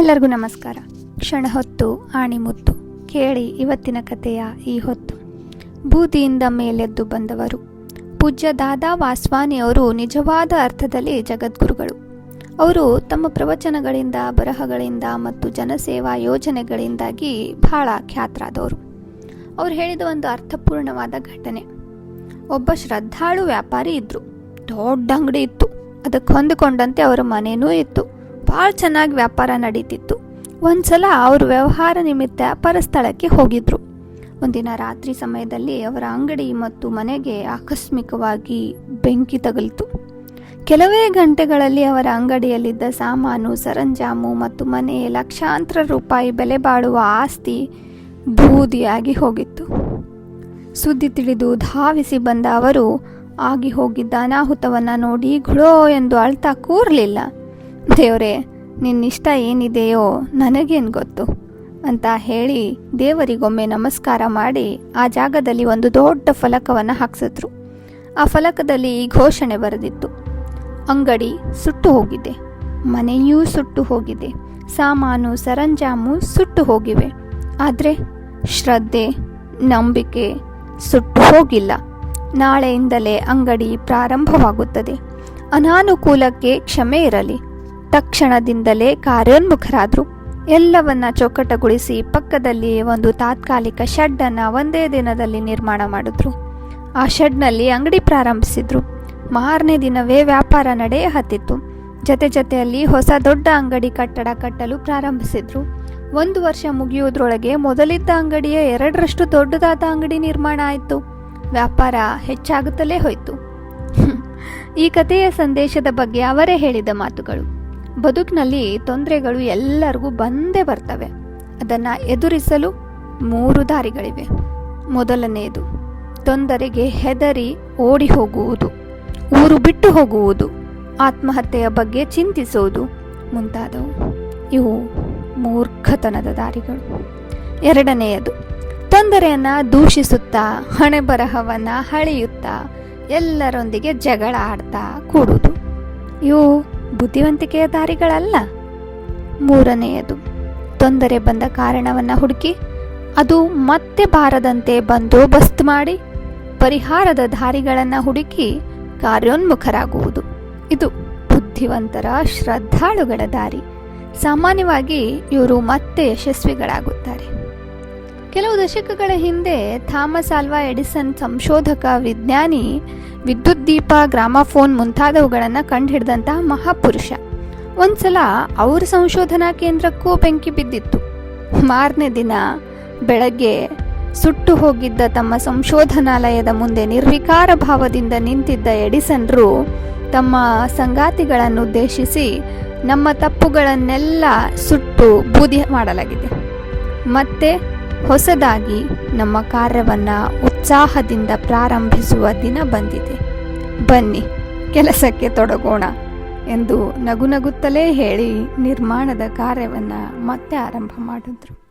ಎಲ್ಲರಿಗೂ ನಮಸ್ಕಾರ. ಕ್ಷಣ ಹೊತ್ತು ಆಣಿಮುತ್ತು ಕೇಳಿ ಇವತ್ತಿನ ಕಥೆಯ ಈ ಹೊತ್ತು. ಬೂದಿಯಿಂದ ಮೇಲೆದ್ದು ಬಂದವರು. ಪೂಜ್ಯ ದಾದಾ ವಾಸ್ವಾನಿ ಅವರು ನಿಜವಾದ ಅರ್ಥದಲ್ಲಿ ಜಗದ್ಗುರುಗಳು. ಅವರು ತಮ್ಮ ಪ್ರವಚನಗಳಿಂದ, ಬರಹಗಳಿಂದ ಮತ್ತು ಜನಸೇವಾ ಯೋಜನೆಗಳಿಂದಾಗಿ ಬಹಳ ಖ್ಯಾತರಾದವರು. ಅವ್ರು ಹೇಳಿದ ಒಂದು ಅರ್ಥಪೂರ್ಣವಾದ ಘಟನೆ. ಒಬ್ಬ ಶ್ರದ್ಧಾಳು ವ್ಯಾಪಾರಿ ಇದ್ರು. ದೊಡ್ಡ ಅಂಗಡಿ ಇತ್ತು. ಅದಕ್ಕೆ ಹೊಂದಿಕೊಂಡಂತೆ ಅವರ ಮನೆಯೂ ಇತ್ತು. ಭಾಳ ಚೆನ್ನಾಗಿ ವ್ಯಾಪಾರ ನಡೀತಿತ್ತು. ಒಂದ್ಸಲ ಅವರು ವ್ಯವಹಾರ ನಿಮಿತ್ತ ಪರಸ್ಥಳಕ್ಕೆ ಹೋಗಿದ್ರು. ಒಂದಿನ ರಾತ್ರಿ ಸಮಯದಲ್ಲಿ ಅವರ ಅಂಗಡಿ ಮತ್ತು ಮನೆಗೆ ಆಕಸ್ಮಿಕವಾಗಿ ಬೆಂಕಿ ತಗಲಿತು. ಕೆಲವೇ ಗಂಟೆಗಳಲ್ಲಿ ಅವರ ಅಂಗಡಿಯಲ್ಲಿದ್ದ ಸಾಮಾನು, ಸರಂಜಾಮು ಮತ್ತು ಮನೆ ಲಕ್ಷಾಂತರ ರೂಪಾಯಿ ಬೆಲೆ ಬಾಳುವ ಆಸ್ತಿ ಬೂದಿಯಾಗಿ ಹೋಗಿತ್ತು. ಸುದ್ದಿ ತಿಳಿದು ಧಾವಿಸಿ ಬಂದ ಅವರು, ಆಗಿ ಹೋಗಿದ್ದ ಅನಾಹುತವನ್ನು ನೋಡಿ ಘುಳೋ ಎಂದು ಅಳ್ತಾ ಕೂರಲಿಲ್ಲ. ದೇವರೇ, ನಿನ್ನಿಷ್ಟ ಏನಿದೆಯೋ ನನಗೇನು ಗೊತ್ತು? ಅಂತ ಹೇಳಿ ದೇವರಿಗೊಮ್ಮೆ ನಮಸ್ಕಾರ ಮಾಡಿ ಆ ಜಾಗದಲ್ಲಿ ಒಂದು ದೊಡ್ಡ ಫಲಕವನ್ನು ಹಾಕ್ಸಿದ್ರು. ಆ ಫಲಕದಲ್ಲಿ ಈ ಘೋಷಣೆ ಬರೆದಿತ್ತು. ಅಂಗಡಿ ಸುಟ್ಟು ಹೋಗಿದೆ, ಮನೆಯೂ ಸುಟ್ಟು ಹೋಗಿದೆ, ಸಾಮಾನು, ಸರಂಜಾಮು ಸುಟ್ಟು ಹೋಗಿವೆ. ಆದರೆ ಶ್ರದ್ಧೆ, ನಂಬಿಕೆ ಸುಟ್ಟು ಹೋಗಿಲ್ಲ. ನಾಳೆಯಿಂದಲೇ ಅಂಗಡಿ ಪ್ರಾರಂಭವಾಗುತ್ತದೆ. ಅನಾನುಕೂಲಕ್ಕೆ ಕ್ಷಮೆ ಇರಲಿ. ತಕ್ಷಣದಿಂದಲೇ ಕಾರ್ಯೋನ್ಮುಖರಾದರು. ಎಲ್ಲವನ್ನ ಚೌಕಟಗೊಳಿಸಿ ಪಕ್ಕದಲ್ಲಿ ಒಂದು ತಾತ್ಕಾಲಿಕ ಶೆಡ್ಡನ್ನು ಒಂದೇ ದಿನದಲ್ಲಿ ನಿರ್ಮಾಣ ಮಾಡಿದ್ರು. ಆ ಶೆಡ್ನಲ್ಲಿ ಅಂಗಡಿ ಪ್ರಾರಂಭಿಸಿದ್ರು. ಮಾರನೇ ದಿನವೇ ವ್ಯಾಪಾರ ನಡೆಯ ಹತ್ತಿತ್ತು. ಜೊತೆ ಜೊತೆಯಲ್ಲಿ ಹೊಸ ದೊಡ್ಡ ಅಂಗಡಿ ಕಟ್ಟಡ ಕಟ್ಟಲು ಪ್ರಾರಂಭಿಸಿದ್ರು. ಒಂದು ವರ್ಷ ಮುಗಿಯುವುದರೊಳಗೆ ಮೊದಲಿದ್ದ ಅಂಗಡಿಯ ಎರಡರಷ್ಟು ದೊಡ್ಡದಾದ ಅಂಗಡಿ ನಿರ್ಮಾಣ ಆಯಿತು. ವ್ಯಾಪಾರ ಹೆಚ್ಚಾಗುತ್ತಲೇ ಹೋಯಿತು. ಈ ಕಥೆಯ ಸಂದೇಶದ ಬಗ್ಗೆ ಅವರೇ ಹೇಳಿದ ಮಾತುಗಳು. ಬದುಕಿನಲ್ಲಿ ತೊಂದರೆಗಳು ಎಲ್ಲರಿಗೂ ಬಂದೇ ಬರ್ತವೆ. ಅದನ್ನು ಎದುರಿಸಲು ಮೂರು ದಾರಿಗಳಿವೆ. ಮೊದಲನೆಯದು, ತೊಂದರೆಗೆ ಹೆದರಿ ಓಡಿ ಹೋಗುವುದು. ಊರು ಬಿಟ್ಟು ಹೋಗುವುದು. ಆತ್ಮಹತ್ಯೆಯ ಬಗ್ಗೆ ಚಿಂತಿಸುವುದು ಮುಂತಾದವು. ಇವು ಮೂರ್ಖತನದ ದಾರಿಗಳು. ಎರಡನೆಯದು, ತೊಂದರೆಯನ್ನು ದೂಷಿಸುತ್ತಾ ಹಣೆ ಬರಹವನ್ನು ಹಳೆಯುತ್ತಾ ಎಲ್ಲರೊಂದಿಗೆ ಜಗಳ ಆಡ್ತಾ ಕೂಡುವುದು. ಇವು ಬುದ್ಧಿವಂತಿಕೆಯ ದಾರಿಗಳಲ್ಲ ಮೂರನೆಯದು, ತೊಂದರೆ ಬಂದ ಕಾರಣವನ್ನು ಹುಡುಕಿ, ಅದು ಮತ್ತೆ ಬಾರದಂತೆ ಬಂದೋಬಸ್ತ್ ಮಾಡಿ, ಪರಿಹಾರದ ದಾರಿಗಳನ್ನು ಹುಡುಕಿ ಕಾರ್ಯೋನ್ಮುಖರಾಗುವುದು. ಇದು ಬುದ್ಧಿವಂತರ, ಶ್ರದ್ಧಾಳುಗಳ ದಾರಿ. ಸಾಮಾನ್ಯವಾಗಿ ಇವರು ಮತ್ತೆ ಯಶಸ್ವಿಗಳಾಗುತ್ತಾರೆ. ಕೆಲವು ದಶಕಗಳ ಹಿಂದೆ ಥಾಮಸ್ ಆಲ್ವಾ ಎಡಿಸನ್ ಸಂಶೋಧಕ ವಿಜ್ಞಾನಿ ವಿದ್ಯುತ್ ದೀಪ ಗ್ರಾಮಫೋನ್ ಮುಂತಾದವುಗಳನ್ನು ಕಂಡುಹಿಡಿದಂತಹ ಮಹಾಪುರುಷ. ಒಂದ್ಸಲ ಅವ್ರ ಸಂಶೋಧನಾ ಕೇಂದ್ರಕ್ಕೂ ಬೆಂಕಿ ಬಿದ್ದಿತ್ತು. ಮಾರನೇ ದಿನ ಬೆಳಗ್ಗೆ ಸುಟ್ಟು ಹೋಗಿದ್ದ ತಮ್ಮ ಸಂಶೋಧನಾಲಯದ ಮುಂದೆ ನಿರ್ವಿಕಾರ ಭಾವದಿಂದ ನಿಂತಿದ್ದ ಎಡಿಸನ್ರು ತಮ್ಮ ಸಂಗಾತಿಗಳನ್ನು ಉದ್ದೇಶಿಸಿ ನಮ್ಮ ತಪ್ಪುಗಳನ್ನೆಲ್ಲ ಸುಟ್ಟು ಬೂದಿ ಮಾಡಲಾಗಿದೆ. ಮತ್ತೆ ಹೊಸದಾಗಿ ನಮ್ಮ ಕಾರ್ಯವನ್ನು ಉತ್ಸಾಹದಿಂದ ಪ್ರಾರಂಭಿಸುವ ದಿನ ಬಂದಿದೆ. ಬನ್ನಿ, ಕೆಲಸಕ್ಕೆ ತೊಡಗೋಣ ಎಂದು ನಗು ನಗುತ್ತಲೇ ಹೇಳಿ ನಿರ್ಮಾಣದ ಕಾರ್ಯವನ್ನು ಮತ್ತೆ ಆರಂಭ ಮಾಡಿದ್ರು.